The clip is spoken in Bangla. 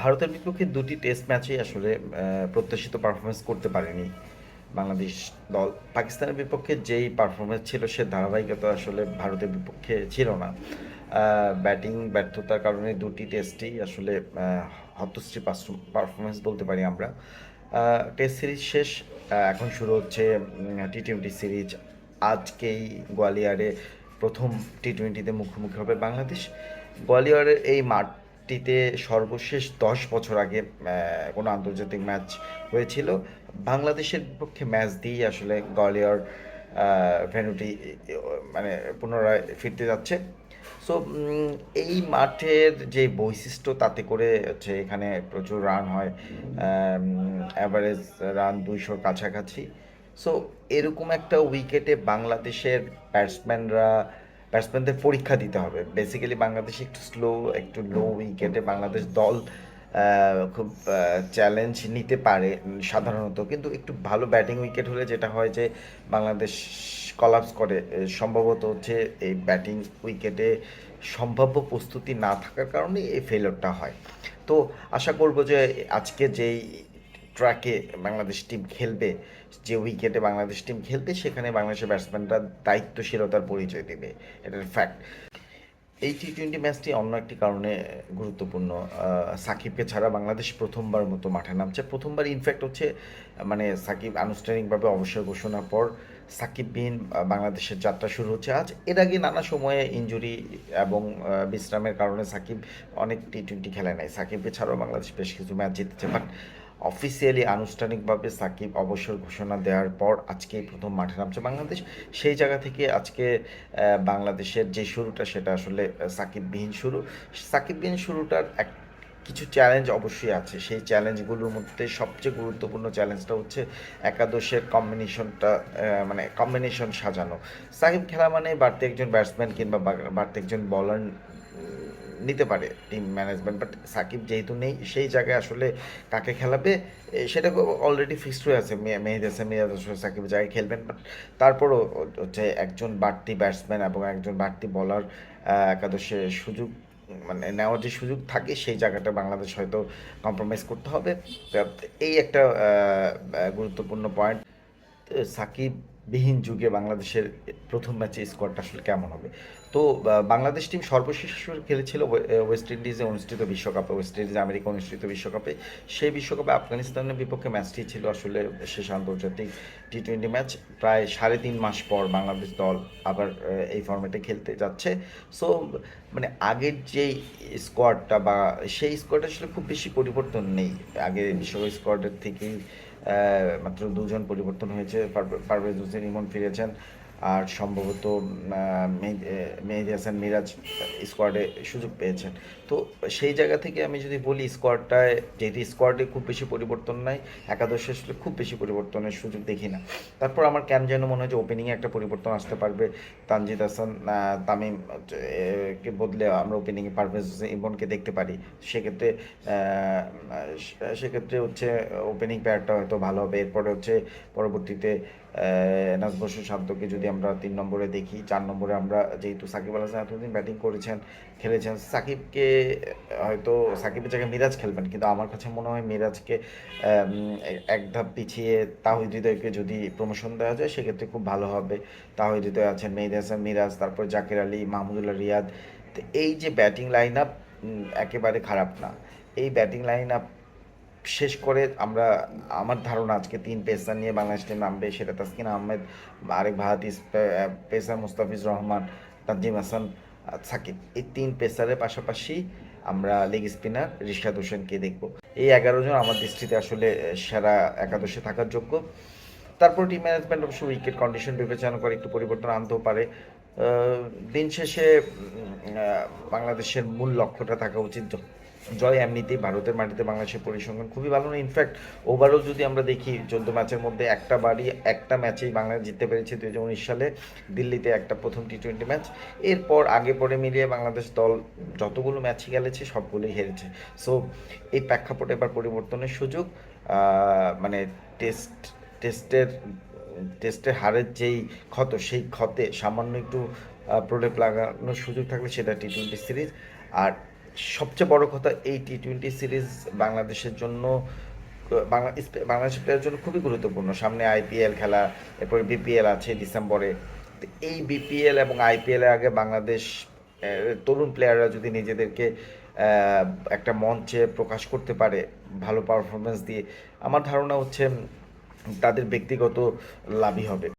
ভারতের বিপক্ষে দুটি টেস্ট ম্যাচেই আসলে প্রত্যাশিত পারফরমেন্স করতে পারেনি বাংলাদেশ দল। পাকিস্তানের বিপক্ষে যেই পারফরমেন্স ছিল, সে ধারাবাহিকতা আসলে ভারতের বিপক্ষে ছিল না। ব্যাটিং ব্যর্থতার কারণে দুটি টেস্টেই আসলে হতশ্রী পারফরমেন্স বলতে পারি আমরা। টেস্ট সিরিজ শেষ এখন শুরু হচ্ছে টি টোয়েন্টি সিরিজ আজকেই গোয়ালিয়রে প্রথম টি টোয়েন্টিতে মুখোমুখি হবে বাংলাদেশ। গোয়ালিয়রের এই মাঠটিতে সর্বশেষ দশ বছর আগে কোনো আন্তর্জাতিক ম্যাচ হয়েছিল। বাংলাদেশের বিপক্ষে ম্যাচ দিয়েই আসলে গোয়ালিয়র ভেনুটি মানে পুনরায় ফিরতে যাচ্ছে। সো এই মাঠের যে বৈশিষ্ট্য, তাতে করে হচ্ছে এখানে প্রচুর রান হয়। অ্যাভারেজ রান দুইশোর কাছাকাছি। সো এরকম একটা উইকেটে বাংলাদেশের ব্যাটসম্যানরা ব্যাটসম্যানদের পরীক্ষা দিতে হবে। বেসিক্যালি বাংলাদেশ একটু স্লো একটু লো উইকেটে বাংলাদেশ দল খুব চ্যালেঞ্জ নিতে পারে সাধারণত। কিন্তু একটু ভালো ব্যাটিং উইকেট হলে যেটা হয় যে বাংলাদেশ কলাপস করে সম্ভবত হচ্ছে এই ব্যাটিং উইকেটে সম্ভাব্য প্রস্তুতি না থাকার কারণে এই ফেলিওরটা হয়। তো আশা করব যে আজকে যেই ট্র্যাকে বাংলাদেশ টিম খেলবে, যে উইকেটে বাংলাদেশ টিম খেলবে, সেখানে বাংলাদেশের ব্যাটসম্যানরা দায়িত্বশীলতার পরিচয় দেবে। এটার ফ্যাক্ট এই টি টোয়েন্টি ম্যাচটি অন্য একটি কারণে গুরুত্বপূর্ণ। সাকিবকে ছাড়া বাংলাদেশ প্রথমবার মতো মাঠে নামছে। প্রথমবার ইনফ্যাক্ট হচ্ছে মানে সাকিব আনুষ্ঠানিকভাবে অবসর ঘোষণার পর সাকিব বিন বাংলাদেশের যাত্রা শুরু হচ্ছে। আজ এর আগে নানা সময়ে ইনজুরি এবং বিশ্রামের কারণে সাকিব অনেক টি টোয়েন্টি খেলে নেয় সাকিবকে ছাড়াও বাংলাদেশ বেশ কিছু ম্যাচ জিতেছে। বাট অফিসিয়ালি আনুষ্ঠানিকভাবে সাকিব অবসর ঘোষণা দেওয়ার পর আজকে প্রথম মাঠে নামছে বাংলাদেশ। সেই জায়গা থেকে আজকে বাংলাদেশের যে শুরুটা সেটা আসলে সাকিববিহীন শুরু। সাকিববিহীন শুরুটার এক কিছু চ্যালেঞ্জ অবশ্যই আছে। সেই চ্যালেঞ্জগুলোর মধ্যে সবচেয়ে গুরুত্বপূর্ণ চ্যালেঞ্জটা হচ্ছে একাদশের কম্বিনেশনটা মানে কম্বিনেশন সাজানো। সাকিব খেলা মানে বাড়তি একজন ব্যাটসম্যান কিংবা বাড়তি একজন বলার নিতে পারে টিম ম্যানেজমেন্ট বাট সাকিব যেহেতু নেই, সেই জায়গায় আসলে কাকে খেলাবে সেটা অলরেডি ফিক্সড হয়ে আছে মেহেদি হাসান মিরাজ আসলে সাকিবের জায়গায় খেলবেন বাট তারপরও হচ্ছে একজন বাড়তি ব্যাটসম্যান এবং একজন বাড়তি বলার একাদশে সুযোগ মানে নেওয়ার যে সুযোগ থাকে, সেই জায়গাটা বাংলাদেশ হয়তো কম্প্রোমাইজ করতে হবে। এই একটা গুরুত্বপূর্ণ পয়েন্ট সাকিব বিহীন যুগে বাংলাদেশের প্রথম ম্যাচে স্কোয়াডটা আসলে কেমন হবে? তো বাংলাদেশ টিম সর্বশেষ খেলেছিল ওয়েস্ট ইন্ডিজে অনুষ্ঠিত বিশ্বকাপে ওয়েস্ট ইন্ডিজ আমেরিকা অনুষ্ঠিত বিশ্বকাপে। সেই বিশ্বকাপে আফগানিস্তানের বিপক্ষে ম্যাচটি ছিল আসলে শেষ আন্তর্জাতিক টি টোয়েন্টি ম্যাচ। প্রায় সাড়ে তিন মাস পর বাংলাদেশ দল আবার এই ফর্মেটে খেলতে যাচ্ছে। সো মানে আগের যেই স্কোয়াডটা বা সেই স্কোয়াডে আসলে খুব বেশি পরিবর্তন নেই। আগে বিশ্বকাপ স্কোয়াডের থেকেই মাত্র দুজন পরিবর্তন হয়েছে। পারভে- পারভেজ হোসেন ইমন ফিরেছেন। আর সম্ভবত মেহেদি হাসান মিরাজ স্কোয়াডে সুযোগ পেয়েছেন। তো সেই জায়গা থেকে আমি যদি বলি স্কোয়াডটায় যেহেতু স্কোয়াডে খুব বেশি পরিবর্তন নাই, একাদশে আসলে খুব বেশি পরিবর্তনের সুযোগ দেখি না। তারপর আমার কেন যেন মনে হয় যে ওপেনিংয়ে একটা পরিবর্তন আসতে পারবে। তানজিদ হাসান তামিম কে বদলে আমরা ওপেনিংয়ে পারভেজ ইমনকে দেখতে পারি। সেক্ষেত্রে সেক্ষেত্রে হচ্ছে ওপেনিং প্যায়ারটা হয়তো ভালো হবে। এরপরে হচ্ছে, পরবর্তীতে এনাস নাজবসু শান্তকে যদি আমরা তিন নম্বরে দেখি, চার নম্বরে আমরা যেহেতু সাকিব আল হাসান এতদিন ব্যাটিং করেছেন, খেলেছেন, সাকিবকে হয়তো সাকিবের জায়গায় মিরাজ খেলবেন, কিন্তু আমার কাছে মনে হয় মিরাজকে এক ধাপ পিছিয়ে তাহিদ হৃদয়কে যদি প্রমোশন দেওয়া যায়, সেক্ষেত্রে খুব ভালো হবে। তাহিদ হৃদয় আছেন মেহেদি হাসান, মিরাজ, তারপর জাকির আলী, মাহমুদুল্লাহ রিয়াদ। তো এই যে ব্যাটিং লাইন আপ একেবারে খারাপ না। এই ব্যাটিং লাইন আপ শেষ করে আমরা, আমার ধারণা আজকে তিন পেসার নিয়ে বাংলাদেশ টিম নামবে, সেটা তাসকিন আহমেদ, আরেক ভাহাতিস পেসার মুস্তাফিজ রহমান তাজিম হাসান সাকিব। এই তিন পেসারের পাশাপাশি আমরা লেগ স্পিনার রিশাদ হোসেনকে দেখব। এই এগারো জন আমার দৃষ্টিতে আসলে সেরা একাদশে থাকার যোগ্য। তারপর টিম ম্যানেজমেন্ট অবশ্য উইকেট কন্ডিশন বিবেচনা করে একটু পরিবর্তন আনতেও পারে। দিন শেষে বাংলাদেশের মূল লক্ষ্যটা থাকা উচিত। জয় এমনিতেই ভারতের মাটিতে বাংলাদেশের পরিসংখ্যান খুবই ভালো না। ইনফ্যাক্ট ওভারঅল যদি আমরা দেখি, চোদ্দ ম্যাচের মধ্যে একটা বাড়ি একটা ম্যাচেই বাংলাদেশ জিততে পেরেছে দু হাজার উনিশ সালে। দিল্লিতে একটা প্রথম টি টোয়েন্টি ম্যাচ। এরপর আগে পরে মিলিয়ে বাংলাদেশ দল যতগুলো ম্যাচই খেলেছে সবগুলোই হেরেছে। সো এই প্রেক্ষাপটে এবার পরিবর্তনের সুযোগ। মানে টেস্ট টেস্টের টেস্টের হারের যেই ক্ষত, সেই ক্ষতে সামান্য একটু প্রলেপ লাগানোর সুযোগ থাকলে সেটা টি টোয়েন্টি সিরিজ আর সবচেয়ে বড় কথা এই টি টোয়েন্টি সিরিজ বাংলাদেশের জন্য, বাংলা বাংলাদেশের প্লেয়ারের জন্য খুবই গুরুত্বপূর্ণ। সামনে আইপিএল খেলা, এরপরে বিপিএল আছে ডিসেম্বরে। তো এই বিপিএল এবং আইপিএল এর আগে বাংলাদেশ তরুণ প্লেয়াররা যদি নিজেদেরকে একটা মঞ্চে প্রকাশ করতে পারে, ভালো পারফরমেন্স দিয়ে, আমার ধারণা হচ্ছে তাদের ব্যক্তিগত লাভই হবে।